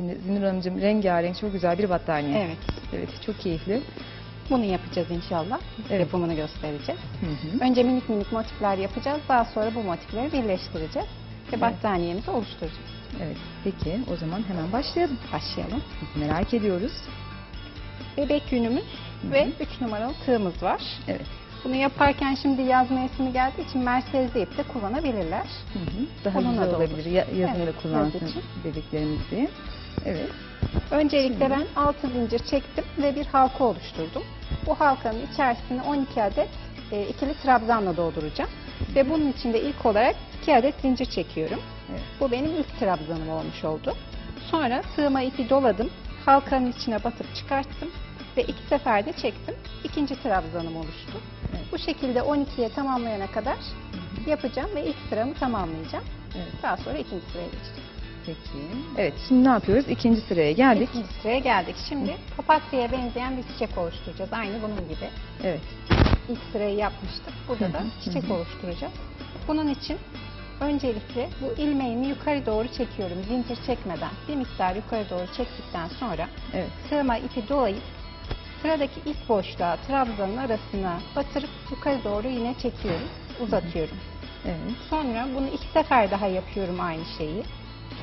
şimdi Zinur Hanımcığım rengarenk çok güzel bir battaniye. Evet. Evet çok keyifli. Bunu yapacağız inşallah. Evet. Yapımını göstereceğiz. Hı hı. Önce minik minik motifler yapacağız. Daha sonra bu motifleri birleştireceğiz. Ve Evet. battaniyemizi oluşturacağız. Evet peki o zaman hemen başlayalım. Başlayalım. Merak ediyoruz. Bebek yünümüz Hı ve hı. 3 numaralı tığımız var. Evet. Bunu yaparken şimdi yaz mevsimi geldiği için merkezli ip de kullanabilirler. Hı hı. Daha Onunla güzel da olabilir. Ya, yazın Evet, kullansın yaz diye. Evet. Öncelikle ben 6 zincir çektim ve bir halka oluşturdum. Bu halkanın içerisine 12 adet e, ikili trabzanla dolduracağım. Ve bunun için de ilk olarak 2 adet zincir çekiyorum. Evet. Bu benim ilk trabzanım olmuş oldu. Sonra tığıma ipi doladım. Halkanın içine batıp çıkarttım. Ve iki seferde çektim. İkinci trabzanım oluştu. Bu şekilde 12'ye tamamlayana kadar yapacağım ve ilk sıramı tamamlayacağım. Evet. Daha sonra ikinci sıraya geçeceğim. Peki. Evet şimdi ne yapıyoruz? İkinci sıraya geldik. İkinci sıraya geldik. Şimdi papatyaya benzeyen bir çiçek oluşturacağız. Aynı bunun gibi. Evet. İlk sırayı yapmıştık. Burada da çiçek oluşturacağız. Bunun için öncelikle bu ilmeğimi yukarı doğru çekiyorum. Zincir çekmeden bir miktar yukarı doğru çektikten sonra Evet. tığıma ipi dolayıp sıradaki ip boşluğa trabzanın arasına batırıp yukarı doğru yine çekiyorum. Uzatıyorum. Evet. Sonra bunu iki sefer daha yapıyorum aynı şeyi.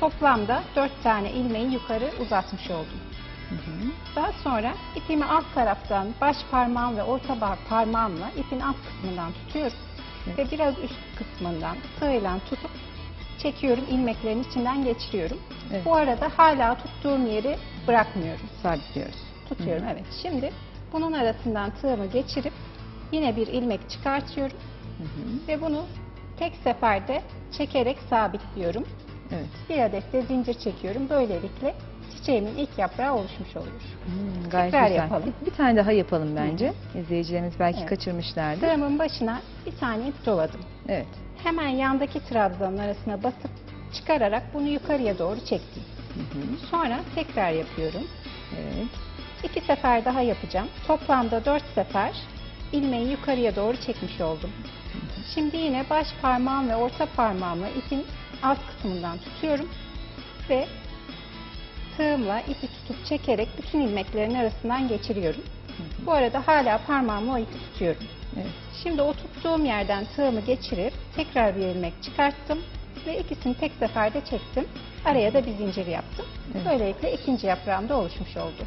Toplamda dört tane ilmeği yukarı uzatmış oldum. Hı hı. Daha sonra ipimi alt taraftan baş parmağım ve orta par- parmağımla ipin alt kısmından tutuyorum. Evet. Ve biraz üst kısmından tığla tutup çekiyorum, ilmeklerin içinden geçiriyorum. Evet. Bu arada hala tuttuğum yeri bırakmıyorum. Sabitliyoruz. Tutuyorum Hı hı. evet. Şimdi bunun arasından tığımı geçirip yine bir ilmek çıkartıyorum Hı hı. ve bunu tek seferde çekerek sabitliyorum. Evet. Bir adet de zincir çekiyorum. Böylelikle çiçeğimin ilk yaprağı oluşmuş olur. Hmm, gayet Tekrar güzel. yapalım. Bir, tane daha yapalım bence. İzleyicilerimiz belki Evet. kaçırmışlardır. Sıramın başına bir tane ip doladım. Evet. Hemen yandaki trabzanın arasına basıp çıkararak bunu yukarıya doğru çektim. Hı hı. Sonra tekrar yapıyorum. Evet. İki sefer daha yapacağım. Toplamda dört sefer ilmeği yukarıya doğru çekmiş oldum. Şimdi yine baş parmağım ve orta parmağımla ipin alt kısmından tutuyorum ve tığımla ipi tutup çekerek bütün ilmeklerin arasından geçiriyorum. Bu arada hala parmağımla o ipi tutuyorum. Evet. Şimdi o tuttuğum yerden tığımı geçirip tekrar bir ilmek çıkarttım ve ikisini tek seferde çektim. Araya da bir zincir yaptım. Evet. Böylelikle ikinci yaprağım da oluşmuş oldu.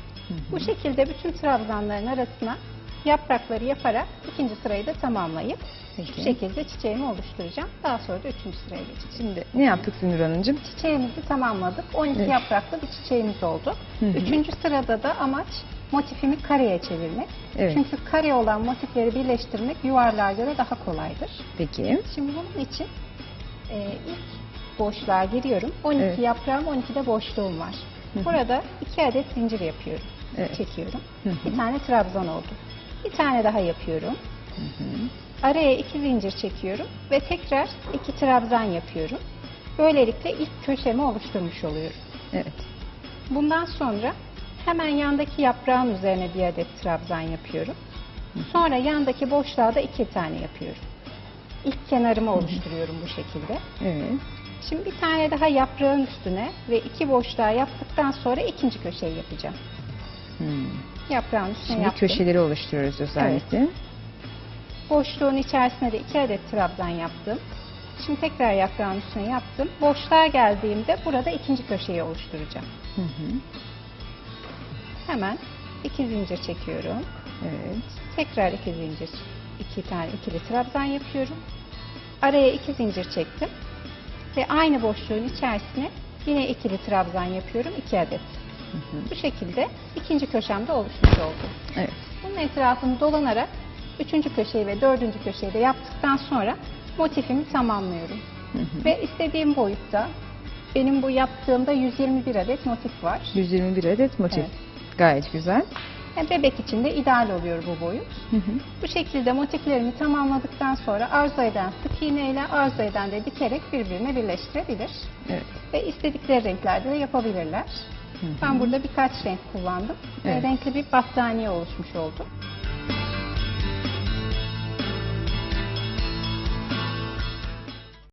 Bu şekilde bütün trabzanların arasına yaprakları yaparak ikinci sırayı da tamamlayıp Peki. şu şekilde çiçeğimi oluşturacağım. Daha sonra da üçüncü sıraya geçeceğim. Şimdi ne yaptık Zinur Hanımcığım? Çiçeğimizi tamamladık. 12 Evet. yapraklı bir çiçeğimiz oldu. Hı hı. Üçüncü sırada da amaç motifimi kareye çevirmek. Evet. Çünkü kare olan motifleri birleştirmek yuvarlığa göre daha kolaydır. Peki. Şimdi bunun için e, ilk boşluğa giriyorum. 12 Evet. yaprağım, 12 de boşluğum var. Hı hı. Burada 2 adet zincir yapıyorum. Evet. Çekiyorum. Hı hı. Bir tane trabzan oldu. Bir tane daha yapıyorum. Hı hı. Araya iki zincir çekiyorum ve tekrar iki trabzan yapıyorum. Böylelikle ilk köşemi oluşturmuş oluyorum. Evet. Bundan sonra hemen yandaki yaprağın üzerine bir adet trabzan yapıyorum. Sonra yandaki boşluğa da iki tane yapıyorum. İlk kenarımı oluşturuyorum bu şekilde. Evet. Şimdi bir tane daha yaprağın üstüne ve iki boşluğa yaptıktan sonra ikinci köşeyi yapacağım. Hmm. Yaprağın üstüne Şimdi yaptım. köşeleri oluşturuyoruz özellikle. Boşluğun içerisine de iki adet trabzan yaptım. Şimdi tekrar yaprağın üstüne yaptım. Boşluğa geldiğimde burada ikinci köşeyi oluşturacağım. Hı hı. Hemen iki zincir çekiyorum. Evet. Tekrar iki zincir, iki tane ikili trabzan yapıyorum. Araya iki zincir çektim. Ve aynı boşluğun içerisine yine ikili trabzan yapıyorum. iki adet. Hı hı. Bu şekilde ikinci köşemde oluşmuş oldu. Evet. Bunun etrafını dolanarak üçüncü köşeyi ve dördüncü köşeyi de yaptıktan sonra motifimi tamamlıyorum. Hı hı. Ve istediğim boyutta benim bu yaptığımda 121 adet motif var. 121 adet motif. Evet. Gayet güzel. Yani bebek için de ideal oluyor bu boyut. Hı hı. Bu şekilde motiflerimi tamamladıktan sonra arzu eden sık iğne ile arzu eden de dikerek birbirine birleştirebilir. Evet. Ve istedikleri renklerde de yapabilirler. Ben burada birkaç renk kullandım. Evet. Ve renkli bir battaniye oluşmuş oldu.